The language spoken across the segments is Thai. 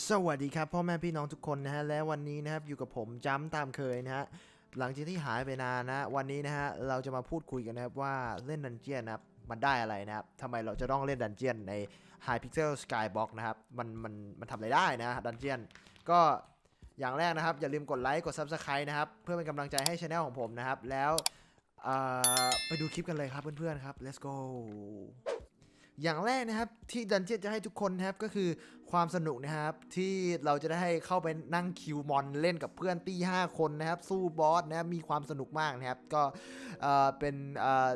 สวัสดีครับพ่อแม่พี่น้องทุกคนนะฮะและวันนี้นะครับอยู่กับผมจ้ำตามเคยนะฮะหลังจากที่หายไปนานนะวันนี้นะฮะเราจะมาพูดคุยกันนะครับว่าเล่นดันเจียนนะครับมันได้อะไรนะครับทำไมเราจะต้องเล่นดันเจียนใน High Pixel Skybox นะครับมันมันมันทำอะไรได้นะดันเจียนก็อย่างแรกนะครับ อย่าลืมกดไลค์กด Subscribe นะครับเพื่อเป็นกำลังใจให้ช anel ของผมนะครับ แล้วไปดูคลิปกันเลยครับเพื่อนๆครับ let's go อย่างแรกนะครับที่ดันเจียนจะให้ทุกคนนะครับก็คือความสนุกนะครับที่เราจะได้ให้เข้าไปนั่งคิวมอนเล่นกับเพื่อนตี5คนนะครับ สู้บอสนะครับมีความสนุกมากนะครับ ก็เออเป็นเออ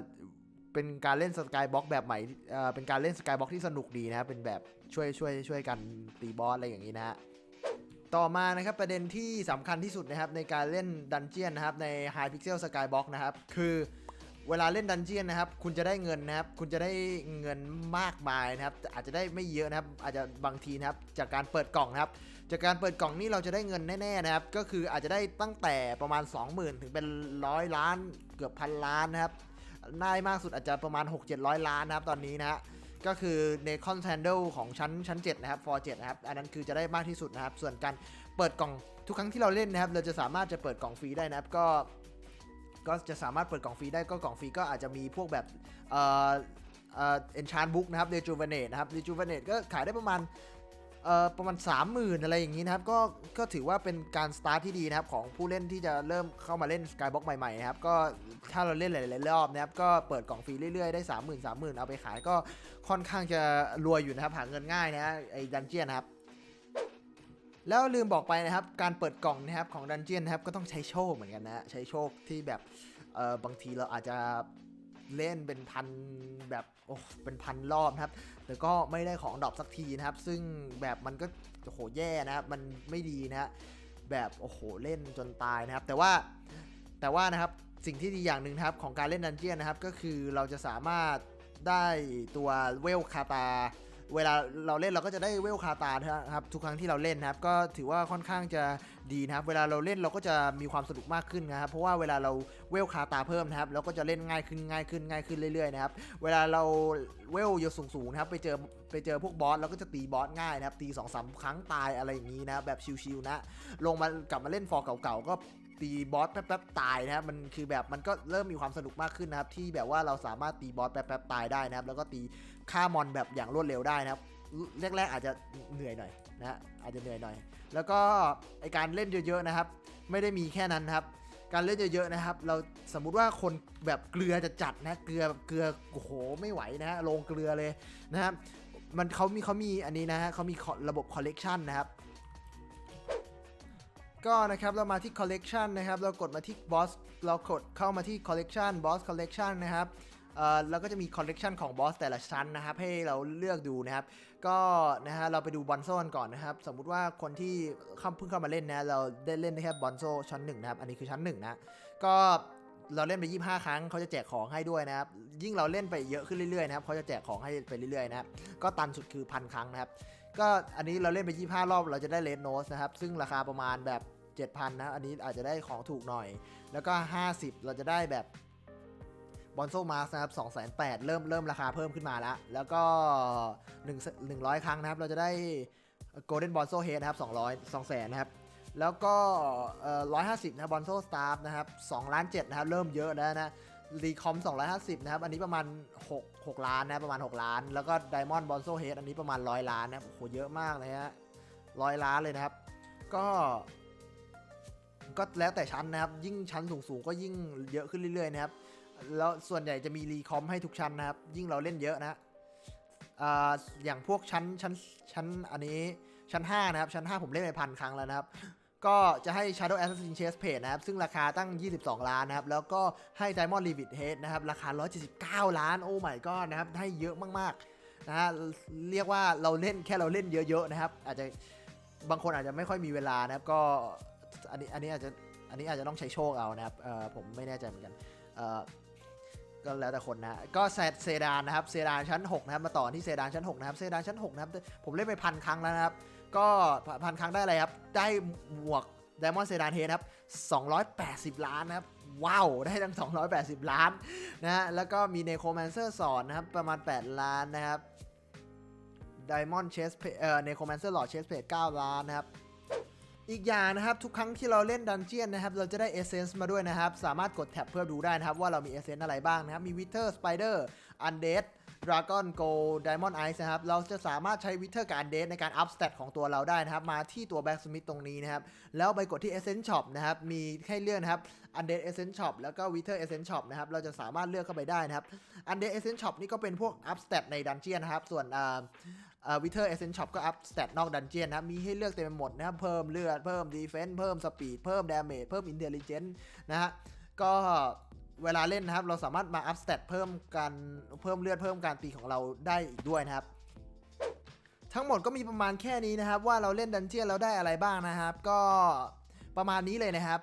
เป็นการเล่นสกายบ็อกแบบใหม่เออเป็นการเล่นสกายบ็อกที่สนุกดีนะครับเป็นแบบช่วยช่วยช่วยกันตีบอสอะไรอย่างนี้นะฮะต่อมานะครับประเด็นที่สำคัญที่สุดนะครับในการเล่นดันเจียนนะครับใน High Pixel Skybox นะครับคือ เวลาเล่นดันเจียนนะครับ คุณจะได้เงินนะครับ คุณจะได้เงินมากมายนะครับ อาจจะได้ไม่เยอะนะครับ อาจจะบางทีนะครับ จากการเปิดกล่องนะครับ จากการเปิดกล่องนี่เราจะได้เงินแน่ๆนะครับ ก็คืออาจจะได้ตั้งแต่ประมาณ 20,000 ถึงเป็นร้อยล้าน เกือบพันล้านนะครับ ได้มากสุดอาจจะประมาณ 6-700 ล้านนะครับ ตอนนี้นะฮะ ก็คือในคอนแทนเดลของชั้นชั้น 7 นะครับ for 7นะครับ อันนั้นคือจะได้มากที่สุดนะครับ ส่วนการเปิดกล่องทุกครั้งที่เราเล่นนะครับ เราจะสามารถจะเปิดกล่องฟรีได้นะครับ ก็ ก็จะสามารถเปิดกล่องฟรีได้ก็กล่องฟรีก็อาจจะมีพวกแบบเอ่อเอ่อ enchant book นะครับ rejuvenate นะครับ rejuvenate ก็ขายได้ประมาณเอ่อประมาณ 30,000 อะไรอย่างนี้นะครับ ก็ก็ถือว่าเป็นการสตาร์ทที่ดีนะครับ ของผู้เล่นที่จะเริ่มเข้ามาเล่น Skybox ใหม่ๆนะครับ ก็ถ้าเราเล่นหลายๆรอบนะครับ ก็เปิดกล่องฟรีเรื่อยๆ ได้ 30,000 30,000 เอาไปขายก็ค่อนข้างจะรวยอยู่นะครับ หาเงินง่ายนะฮะไอ้ดันเจียนนะครับ แล้วลืมบอกไปนะครับ การเปิดกล่องนะครับของดันเจียนนะครับก็ต้องใช้โชคเหมือนกันนะใช้โชคที่แบบเออบางทีเราอาจจะเล่นเป็นพันแบบโอ้เป็นพันรอบนะครับแต่ก็ไม่ได้ของดรอปสักทีนะครับ ซึ่งแบบมันก็โอ้โหแย่นะครับมันไม่ดีนะฮะแบบโอ้โหเล่นจนตายนะครับ แต่ว่าแต่ว่านะครับสิ่งที่ดีอย่างหนึ่งนะครับของการเล่นดันเจียนนะครับ ก็คือเราจะสามารถได้ตัวเวลคาตา เวลาเราเล่นเราก็จะได้เวลคาตาครับทุกครั้งที่เราเล่นนะครับ ก็ถือว่าค่อนข้างจะดีนะครับ เวลาเราเล่นเราก็จะมีความสนุกมากขึ้นนะครับ เพราะว่าเวลาเราเวลคาตาเพิ่มนะครับเราก็จะเล่นง่ายขึ้นง่ายขึ้นง่ายขึ้นเรื่อยๆนะครับ เวลาเราเวลอยู่สูงๆนะครับไปเจอไปเจอพวกบอสเราก็จะตีบอสง่ายนะครับตี2อสครั้งตายอะไรอย่างนี้นะแบบชิวๆนะ ลงมากลับมาเล่นฟอร์เก่าๆก็ ตีบอสแป๊บๆตายนะครับมันคือแบบมันก็เริ่มมีความสนุกมากขึ้นนะครับ ที่แบบว่าเราสามารถตีบอสแป๊บๆตายได้นะครับ แล้วก็ตีฆ่ามอนแบบอย่างรวดเร็วได้นะครับแรกๆอาจจะเหนื่อยหน่อยนะฮะอาจจะเหนื่อยหน่อย แล้วก็ไอการเล่นเยอะๆนะครับ ไม่ได้มีแค่นั้นครับ การเล่นเยอะๆนะครับ เราสมมุติว่าคนแบบเกลือจะจัดนะเกลือแบบเกลือโอ้โหไม่ไหวนะฮะลงเกลือเลยนะครับมันเขามีเขามีอันนี้นะฮะเขามีระบบคอลเลกชันนะครับ ก็นะครับเรามาที่ collection นะครับเรากดมาที่ boss เรากดเข้ามาที่ collection boss collection นะครับเอ่อเราก็จะมี collection ของ boss แต่ละชั้นนะครับให้เราเลือกดูนะครับ ก็นะฮะเราไปดูบอนโซนก่อนนะครับ สมมุติว่าคนที่เข้าเพิ่งเข้ามาเล่นนะเราได้เล่นได้แค่บอนโซชั้นหนึ่งนะครับ อันนี้คือชั้นหนึ่งนะ ก็เราเล่นไป 25 ครั้งเขาจะแจกของให้ด้วยนะครับ ยิ่งเราเล่นไปเยอะขึ้นเรื่อยๆนะครับเขาจะแจกของให้ไปเรื่อยๆนะครับ ก็ตันสุดคือพันครั้งนะครับ ก็อันนี้เราเล่นไป 25 รอบเราจะได้เลดโนสนะครับ ซึ่งราคาประมาณแบบ 7,000 นะ อันนี้อาจจะได้ของถูกหน่อย แล้วก็ 50 เราจะได้แบบบอนโซมาสนะครับ2,800เริ่มเริ่มราคาเพิ่มขึ้นมาแล้ว แล้วก็1 100 ครั้งนะครับ เราจะได้โกลเด้นบอลโซเฮดนะครับ200 200,000นะครับ แล้วก็เอ่อ150นะครับบอลโซสตาร์นะครับ2ล้าน7นะครับ เริ่มเยอะแล้วนะรีคอม250 นะครับ อันนี้ประมาณ 6 6 ล้านนะ ประมาณ 6 ล้าน แล้วก็ไดมอนด์บอลโซเฮดอันนี้ประมาณ 100 ล้านนะ โอ้โห เยอะมากเลยฮะร้อยล้านเลยนะครับ ก็ ก็แล้วแต่ชั้นนะครับ ยิ่งชั้นสูงๆก็ยิ่งเยอะขึ้นเรื่อยๆนะครับ แล้วส่วนใหญ่จะมีรีคอมให้ทุกชั้นนะครับ ยิ่งเราเล่นเยอะนะอ่าอย่างพวกชั้นชั้นชั้นอันนี้ชั้น 5 นะครับ ชั้น 5 ผมเล่นไปพันครั้งแล้วนะครับ ก็จะให้ Shadow Assassin Chest Plate นะครับ ซึ่งราคาตั้ง 22 ล้านนะครับ แล้วก็ให้ Diamond Rivet Head นะครับ ราคา 179 ล้าน โอ้ my god นะครับ ให้เยอะมากๆนะฮะเรียกว่าเราเล่นแค่เราเล่นเยอะๆนะครับ อาจจะบางคนอาจจะไม่ค่อยมีเวลานะครับก็ อันนี้อันนี้อาจจะอันนี้อาจจะต้องใช้โชคเอานะครับเออผมไม่แน่ใจเหมือนกันเออก็แล้วแต่คนนะก็เซเซดานนะครับเซดานชั้น6นะครับมาต่อที่เซดานชั้น6นะครับเซดานชั้น6นะครับผมเล่นไปพันครั้งแล้วนะครับ ก็พันครั้งได้อะไรครับ ได้หมวก Diamond เซดานเฮนะครับ 280 ล้านนะครับ ว้าว ได้ทั้ง 280 ล้านนะฮะ แล้วก็มี Necromancer สอนนะครับ ประมาณ 8 ล้านนะครับ Diamond Chest Plate เอ่อ Necromancer Lord Chest Plate 9ล้านนะครับ อีกอย่างนะครับทุกครั้งที่เราเล่นดันเจียนนะครับ เราจะได้เอเซนส์มาด้วยนะครับ สามารถกดแท็บเพื่อดูได้นะครับ ว่าเรามีเอเซนส์อะไรบ้างนะครับ มี Wither Spider Undead Dragon Gold Diamond Ice นะครับ เราจะสามารถใช้ Wither กับ Undead ในการ up stat ของตัวเราได้นะครับ มาที่ตัว Blacksmith ตรงนี้นะครับ แล้วไปกดที่ Essence Shop นะครับ มีให้เลือกนะครับ Undead Essence Shop แล้วก็ Wither Essence Shop นะครับ เราจะสามารถเลือกเข้าไปได้นะครับ Undead Essence Shop นี่ก็เป็นพวก up stat ในดันเจียนนะครับ ส่วนอ่า วิเทอร์เอเซนช็อปก็อัพสเตตนอกดันเจียนนะครับมีให้เลือกเต็มไปหมดนะครับเพิ่มเลือด เพิ่มดีเฟนส์เพิ่มสปีดเพิ่มดาเมจเพิ่มอินเทล i เจนต์นะฮะก็เวลาเล่นนะครับ เราสามารถมาอัพสเตตเพิ่มการเพิ่มเลือดเพิ่มการตีของเราได้อีกด้วยนะครับ ทั้งหมดก็มีประมาณแค่นี้นะครับ ว่าเราเล่นดันเจียนเราได้อะไรบ้างนะครับ ก็ ประมาณนี้เลยนะครับ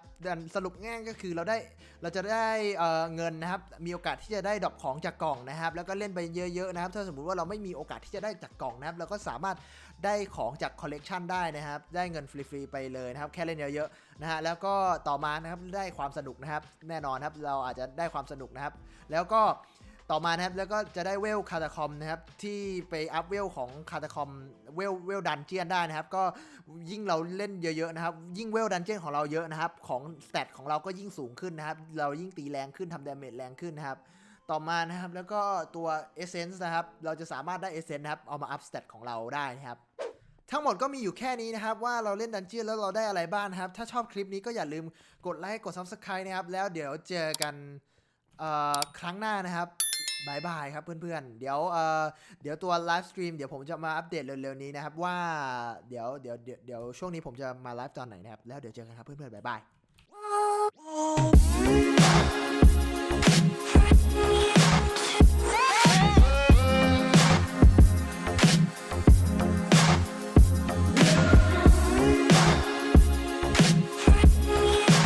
สรุปง่ายก็คือเราได้เราจะได้เเงินนะครับ มีโอกาสที่จะได้ดรอปของจากกล่องนะครับ แล้วก็เล่นไปเยอะๆนะครับ ถ้าสมมุติว่าเราไม่มีโอกาสที่จะได้จากกล่องนะครับ เราก็สามารถได้ของจากคอลเลกชันได้นะครับ ได้เงินฟรีๆไปเลยนะครับ แค่เล่นเยอะๆนะฮะ แล้วก็ต่อมานะครับได้ความสนุกนะครับ แน่นอนครับ เราอาจจะได้ความสนุกนะครับ แล้วก็ ต่อมานะครับแล้วก็จะได้เวลคาตาคอมนะครับที่ไปอัพเวลของคาตาคอมเวลเวลดันเจียนได้นะครับ ก็ยิ่งเราเล่นเยอะๆนะครับ ยิ่งเวลดันเจียนของเราเยอะนะครับ ของสเตตของเราก็ยิ่งสูงขึ้นนะครับ เรายิ่งตีแรงขึ้นทำดาเมจแรงขึ้นนะครับต่อมานะครับแล้วก็ตัว Essence นะครับ เราจะสามารถได้ Essence นะครับเอามาอัพสเตตของเราได้นะครับทั้งหมดก็มีอยู่แค่นี้นะครับ ว่าเราเล่นดันเจียนแล้วเราได้อะไรบ้างครับ ถ้าชอบคลิปนี้ก็อย่าลืมกดไลค์กด Subscribe นะครับ แล้วเดี๋ยวเจอกันครั้งหน้านะครับ บายบายครับเพื่อนๆ เดี๋ยวเอ่อเดี๋ยวตัวไลฟ์สตรีมเดี๋ยวผมจะมาอัปเดตเร็วๆนี้นะครับว่าเดี๋ยวเดี๋ยวเดี๋ยวเดี๋ยวช่วงนี้ผมจะมาไลฟ์ตอนไหนนะครับ แล้วเดี๋ยวเจอกันครับเพื่อนๆบายบาย